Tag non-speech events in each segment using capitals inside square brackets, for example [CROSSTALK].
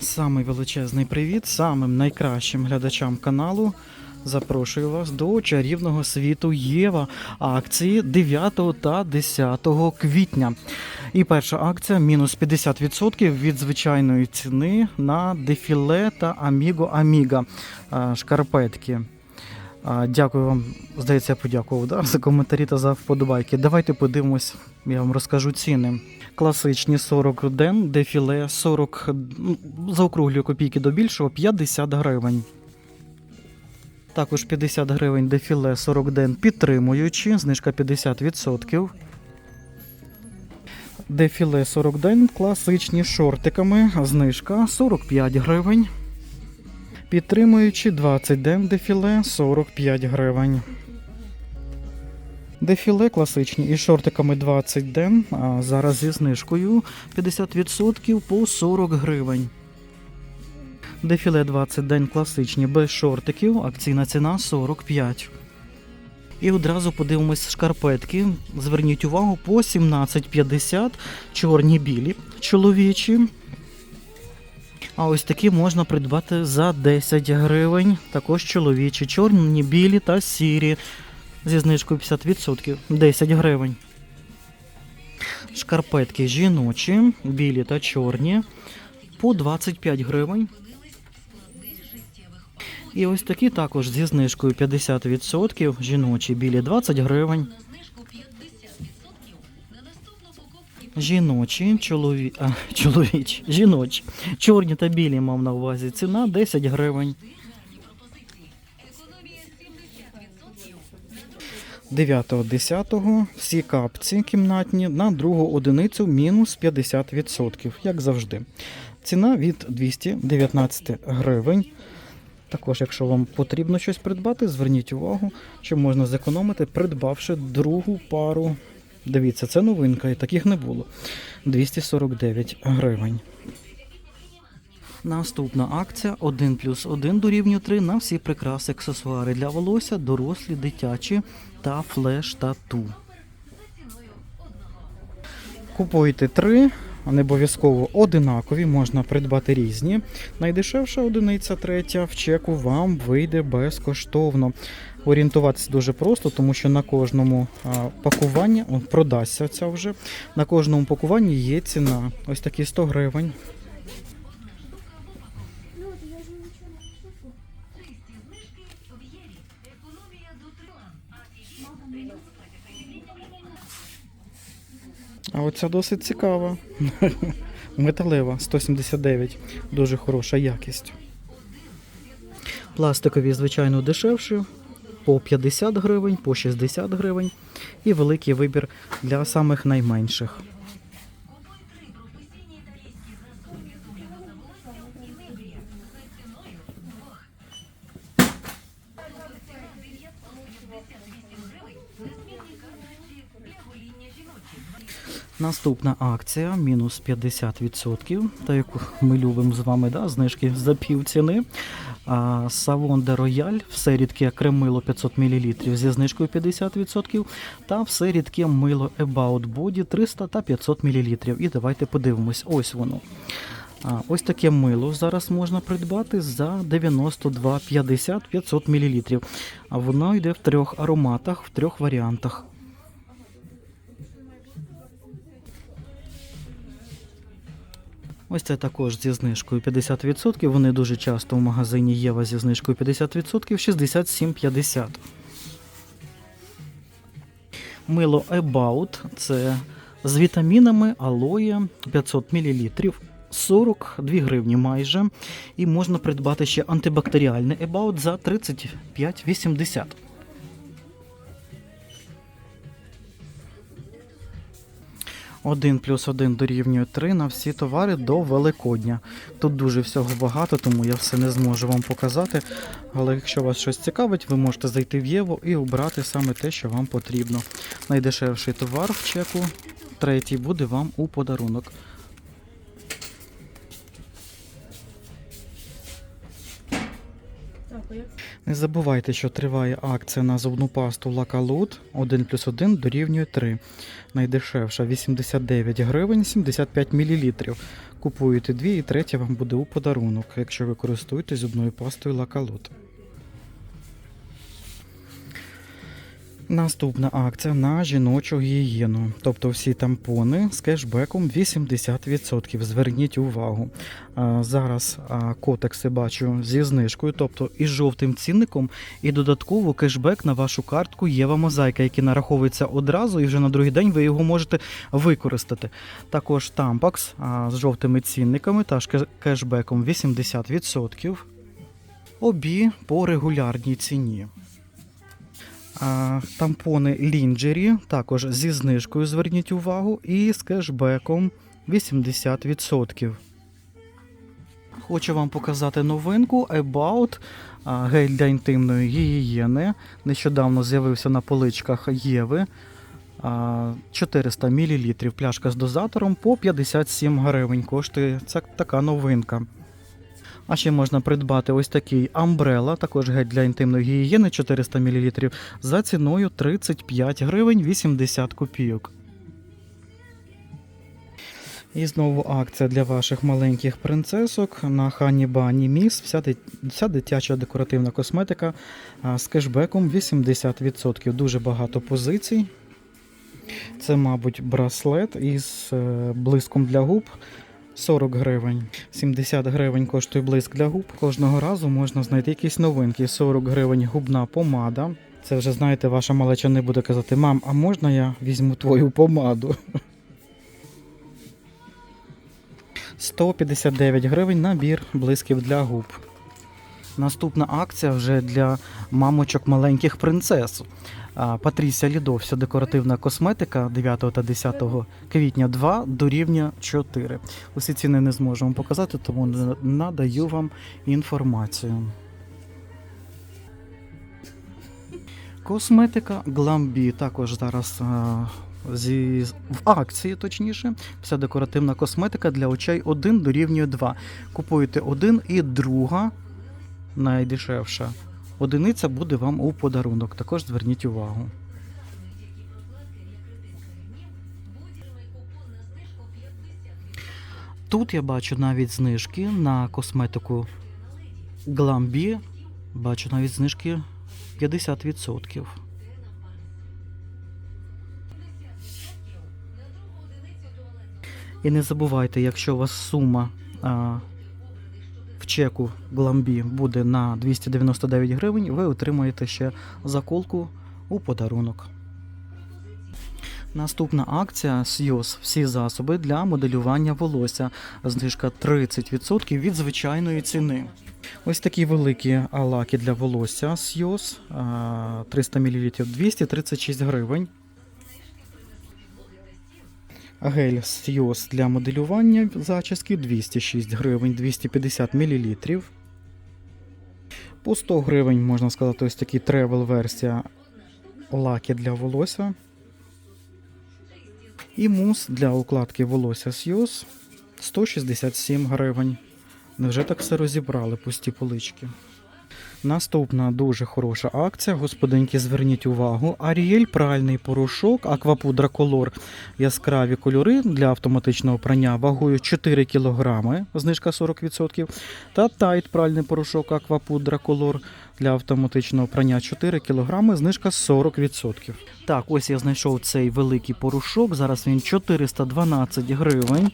Самий величезний привіт самим найкращим глядачам каналу. Запрошую вас до чарівного світу Єва акції 9 та 10 квітня. І перша акція мінус 50% від звичайної ціни на дефіле та Аміго Аміга шкарпетки. Дякую вам, здається, я подякував да, за коментарі та за вподобайки. Давайте подивимось, я вам розкажу ціни. Класичні 40 ден, дефіле 40, ну, заокруглюю копійки до більшого, 50 гривень. Також 50 гривень дефіле 40 ден підтримуючи, знижка 50%. Дефіле 40 ден, класичні шортиками, знижка 45 гривень. Підтримуючи 20 ден дефіле 45 гривень. Дефіле класичні із шортиками 20 ден, а зараз зі знижкою 50% по 40 гривень. Дефіле 20 день класичні без шортиків, акційна ціна 45. І одразу подивимось шкарпетки. Зверніть увагу по 17,50 чорні білі чоловічі. А ось такі можна придбати за 10 гривень. Також чоловічі, чорні, білі та сірі. Зі знижкою 50% 10 гривень. Шкарпетки жіночі, білі та чорні по 25 гривень. І ось такі також зі знижкою 50%, жіночі білі 20 гривень. Жіночі, чолові... а, чоловічі, жіночі, чорні та білі мав на увазі. Ціна 10 гривень. 9-10 всі капці кімнатні на другу одиницю мінус 50%, як завжди. Ціна від 219 гривень. Також, якщо вам потрібно щось придбати, зверніть увагу, що можна зекономити, придбавши другу пару. Дивіться, це новинка, і таких не було. 249 гривень. Наступна акція 1 плюс 1 дорівнює 3 на всі прикраси аксесуари для волосся, дорослі, дитячі та флеш тату. Купуйте три, не обов'язково одинакові, можна придбати різні. Найдешевша одиниця третя в чеку вам вийде безкоштовно. Орієнтуватися дуже просто, тому що на кожному пакуванні, он продасться ця вже, на кожному пакуванні є ціна. Ось такі 100 гривень. А оця досить цікава. [LAUGHS] Металева 179. Дуже хороша якість. Пластикові, звичайно, дешевші. По 50 гривень, по 60 гривень. І великий вибір для самих найменших. Наступна акція мінус 50%, та яку ми любимо з вами, да, знижки за пів ціни. Савон де Рояль, все рідке кремило 500 мл зі знижкою 50%, та все рідке мило About Body 300 та 500 мл. І давайте подивимось, ось воно. А, ось таке мило зараз можна придбати за 92,50 500 мл. А воно йде в трьох ароматах, в трьох варіантах. Ось це також зі знижкою 50%. Вони дуже часто в магазині Єва зі знижкою 50% 67,50. Мило About це з вітамінами алоє 500 мл. 42 гривні майже. І можна придбати ще антибактеріальний About за 35,80. Один плюс один дорівнює 3 на всі товари до Великодня. Тут дуже всього багато, тому я все не зможу вам показати. Але якщо вас щось цікавить, ви можете зайти в Єву і обрати саме те, що вам потрібно. Найдешевший товар в чеку, третій буде вам у подарунок. Не забувайте, що триває акція на зубну пасту Лакалут 1 плюс 1 дорівнює 3. Найдешевша 89 гривень 75 мл. Купуєте дві і третя вам буде у подарунок, якщо ви користуєтесь зубною пастою Лакалут. Наступна акція на жіночу гігієну, тобто всі тампони з кешбеком 80%. Зверніть увагу. Зараз котекси бачу зі знижкою, тобто із жовтим цінником, і додатково кешбек на вашу картку Єва Мозаїка, який нараховується одразу, і вже на другий день ви його можете використати. Також тампакс з жовтими цінниками та кешбеком 80%. Обі по регулярній ціні. Тампони Лінджері також зі знижкою зверніть увагу і з кешбеком 80%. Хочу вам показати новинку About гель для інтимної гігієни. Нещодавно з'явився на поличках Єви. 400 мл пляшка з дозатором по 57 гривень. Коштує це така новинка. А ще можна придбати ось такий Umbrella, також гель для інтимної гігієни 400 мл за ціною 35 гривень 80 копійок. І знову акція для ваших маленьких принцесок на Хані Бані Міс. Вся, дит- вся дитяча декоративна косметика з кешбеком 80%. Дуже багато позицій. Це, мабуть, браслет із е, блиском для губ 40 гривень. 70 гривень коштує блиск для губ. Кожного разу можна знайти якісь новинки. 40 гривень губна помада. Це вже, знаєте, ваша малеча не буде казати: мам, а можна я візьму твою помаду? 159 гривень набір блисків для губ. Наступна акція вже для мамочок маленьких принцес. Патрісія Лідо, вся декоративна косметика 9 та 10 квітня 2 до рівня 4. Усі ціни не зможемо показати, тому надаю вам інформацію. Косметика Glambi також зараз а, зі, в акції, точніше. Вся декоративна косметика для очей 1 дорівнює 2. Купуєте один і друга найдешевша. Одиниця буде вам у подарунок. Також зверніть увагу. Тут я бачу навіть знижки на косметику Glambi. Бачу навіть знижки 50%. І не забувайте, якщо у вас сума чеку Glambi буде на 299 гривень, ви отримаєте ще заколку у подарунок. Наступна акція Сйоз. Всі засоби для моделювання волосся. Знижка 30% від звичайної ціни. Ось такі великі лаки для волосся Сйоз. 300 мл 236 гривень. Гель Сйоз для моделювання зачіски 206 гривень 250 мл. По 100 гривень, можна сказати, ось такі тревел версія лаки для волосся. І мус для укладки волосся Сйоз 167 гривень. Невже так все розібрали пусті полички? Наступна дуже хороша акція. Господинки, зверніть увагу. Аріель пральний порошок, аквапудра колор, яскраві кольори для автоматичного прання вагою 4 кг, знижка 40%. Та тайт пральний порошок, аквапудра колор для автоматичного прання 4 кг, знижка 40%. Так, ось я знайшов цей великий порошок. Зараз він 412 гривень.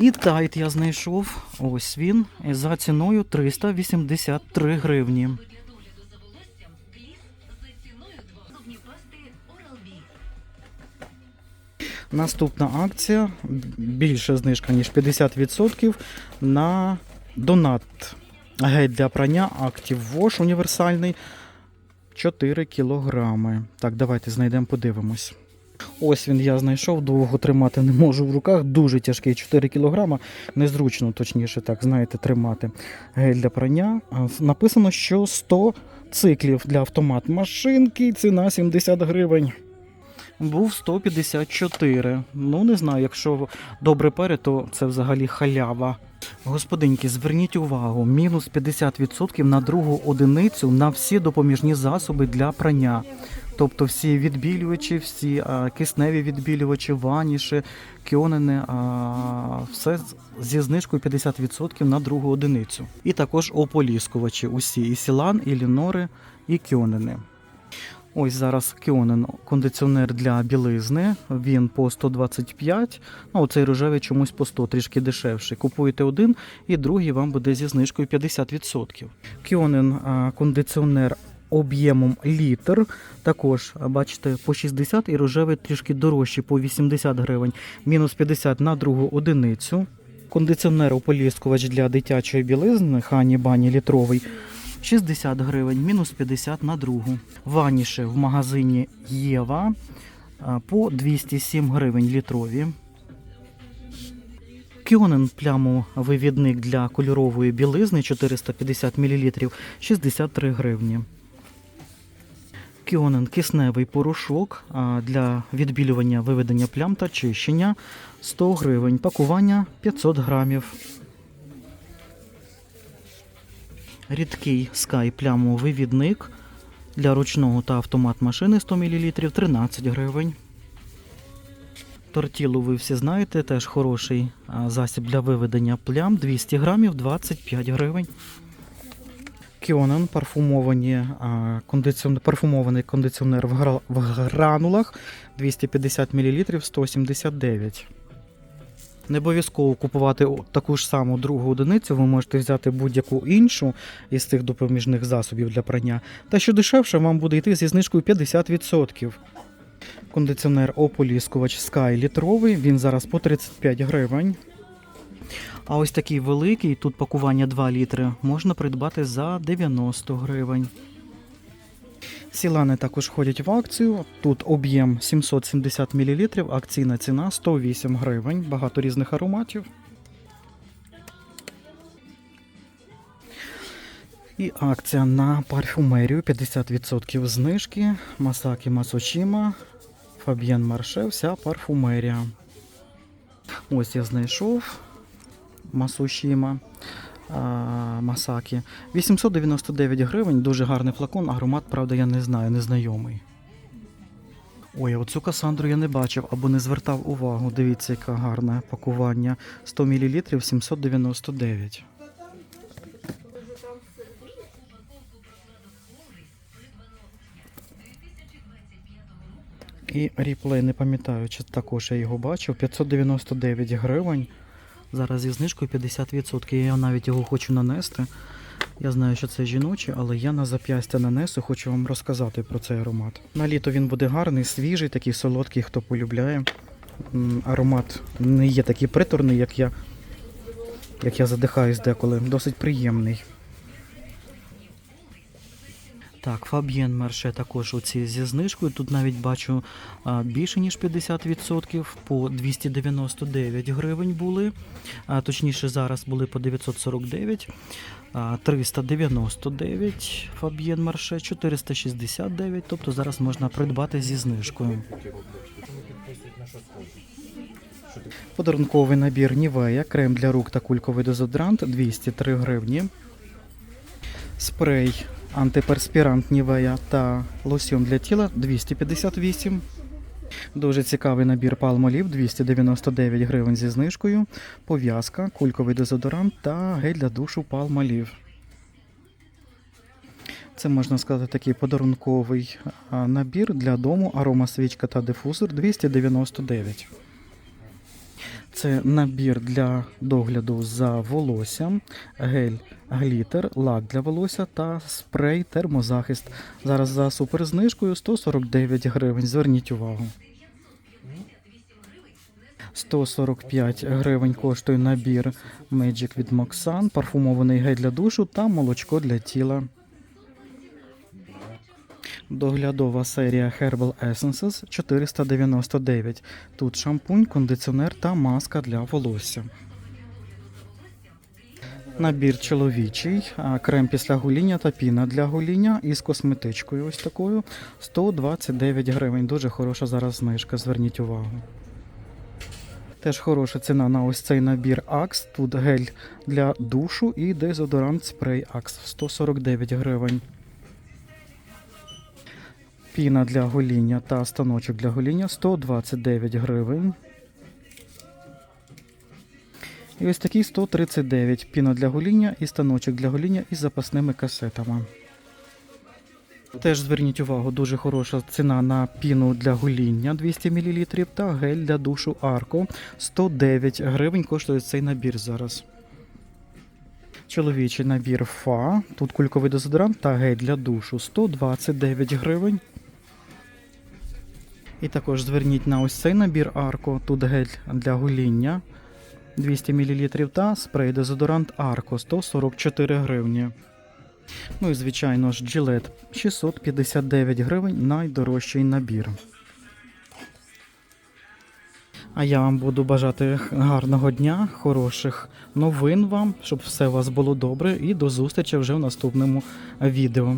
І тайт я знайшов. Ось він. За ціною 383 гривні. Наступна акція. Більше знижка, ніж 50% на донат. Гель для прання Active Wash універсальний 4 кілограми. Так, давайте знайдемо, подивимось. Ось він я знайшов, довго тримати не можу в руках. Дуже тяжкий 4 кг. Незручно, точніше, так, знаєте, тримати гель для прання. Написано, що 100 циклів для автомат машинки, ціна 70 гривень. був 154. Ну, не знаю, якщо добре перед, то це взагалі халява. Господинки, зверніть увагу, мінус 50% на другу одиницю на всі допоміжні засоби для прання. Тобто всі відбілювачі, всі а, кисневі відбілювачі, ваніші, кьонени, а, все зі знижкою 50% на другу одиницю. І також ополіскувачі усі, і сілан, і лінори, і кьонени. Ось зараз Кіонен кондиціонер для білизни. Він по 125. Ну, цей рожевий чомусь по 100, трішки дешевший. Купуєте один, і другий вам буде зі знижкою 50%. Кіонен кондиціонер об'ємом літр. Також бачите по 60 і рожевий трішки дорожчий по 80 гривень. Мінус 50 на другу одиницю. Кондиціонер ополіскувач для дитячої білизни Хані Бані літровий 60 гривень, мінус 50 на другу. Ваніше в магазині Єва по 207 гривень літрові. Кіонен плямовивідник для кольорової білизни 450 мл 63 гривні. Кіонен кисневий порошок для відбілювання виведення плям та чищення 100 гривень. Пакування 500 грамів. Рідкий Sky плямовий відник для ручного та автомат машини 100 мл 13 гривень. Тортілу ви всі знаєте, теж хороший засіб для виведення плям 200 грамів 25 гривень. Кіонен парфумовані, кондиціон... парфумований кондиціонер в, гра... в гранулах 250 мл 179. Не обов'язково купувати таку ж саму другу одиницю, ви можете взяти будь-яку іншу із цих допоміжних засобів для прання. Та що дешевше, вам буде йти зі знижкою 50%. Кондиціонер ополіскувач Sky літровий, він зараз по 35 гривень. А ось такий великий, тут пакування 2 літри, можна придбати за 90 гривень. Сілани також ходять в акцію. Тут об'єм 770 мл, акційна ціна 108 гривень, багато різних ароматів. І акція на парфюмерію 50% знижки. Масакі Масочіма, Фаб'єн Марше, вся парфумерія. Ось я знайшов Масушіма. а, Масакі. 899 гривень, дуже гарний флакон, аромат, правда, я не знаю, незнайомий. Ой, оцю Касандру я не бачив або не звертав увагу. Дивіться, яке гарне пакування. 100 мл 799. І ріплей, не пам'ятаю, чи також я його бачив. 599 гривень. Зараз зі знижкою 50%. Я навіть його хочу нанести. Я знаю, що це жіночий, але я на зап'ястя нанесу, хочу вам розказати про цей аромат. На літо він буде гарний, свіжий, такий солодкий, хто полюбляє. Аромат не є такий приторний, як я, як я задихаюсь деколи. Досить приємний. Так, Фаб'єн Марше також оці зі знижкою. Тут навіть бачу більше ніж 50%, по 299 гривень були. Точніше, зараз були по 949, 399 Фаб'єн Марше, 469, тобто зараз можна придбати зі знижкою. Подарунковий набір Нівея, крем для рук та кульковий дезодорант 203 гривні. Спрей антиперспірант Нівея та лосьон для тіла 258. Дуже цікавий набір палмолів 299 гривень зі знижкою. Пов'язка, кульковий дезодорант та гель для душу палмолів. Це можна сказати такий подарунковий набір для дому, арома свічка та дифузор 299. Це набір для догляду за волоссям, гель глітер, лак для волосся та спрей термозахист. Зараз за суперзнижкою 149 гривень. Зверніть увагу. 145 гривень коштує набір Magic від Moxan, парфумований гель для душу та молочко для тіла. Доглядова серія Herbal Essences 499. Тут шампунь, кондиціонер та маска для волосся. Набір чоловічий, крем після гоління та піна для гоління із косметичкою ось такою 129 гривень. Дуже хороша зараз знижка, зверніть увагу. Теж хороша ціна на ось цей набір Axe. Тут гель для душу і дезодорант спрей Axe 149 гривень. Піна для гоління та станочок для гоління 129 гривень. І ось такий 139 піна для гоління і станочок для гоління із запасними касетами. Теж зверніть увагу, дуже хороша ціна на піну для гоління 200 мл та гель для душу Арко 109 гривень коштує цей набір зараз. Чоловічий набір Фа. Тут кульковий дезодорант та гель для душу 129 гривень. І також зверніть на ось цей набір Арко. Тут гель для гоління 200 мл та спрей дезодорант Арко 144 гривні. Ну і звичайно ж Gillette 659 гривень найдорожчий набір. А я вам буду бажати гарного дня, хороших новин вам, щоб все у вас було добре, і до зустрічі вже в наступному відео.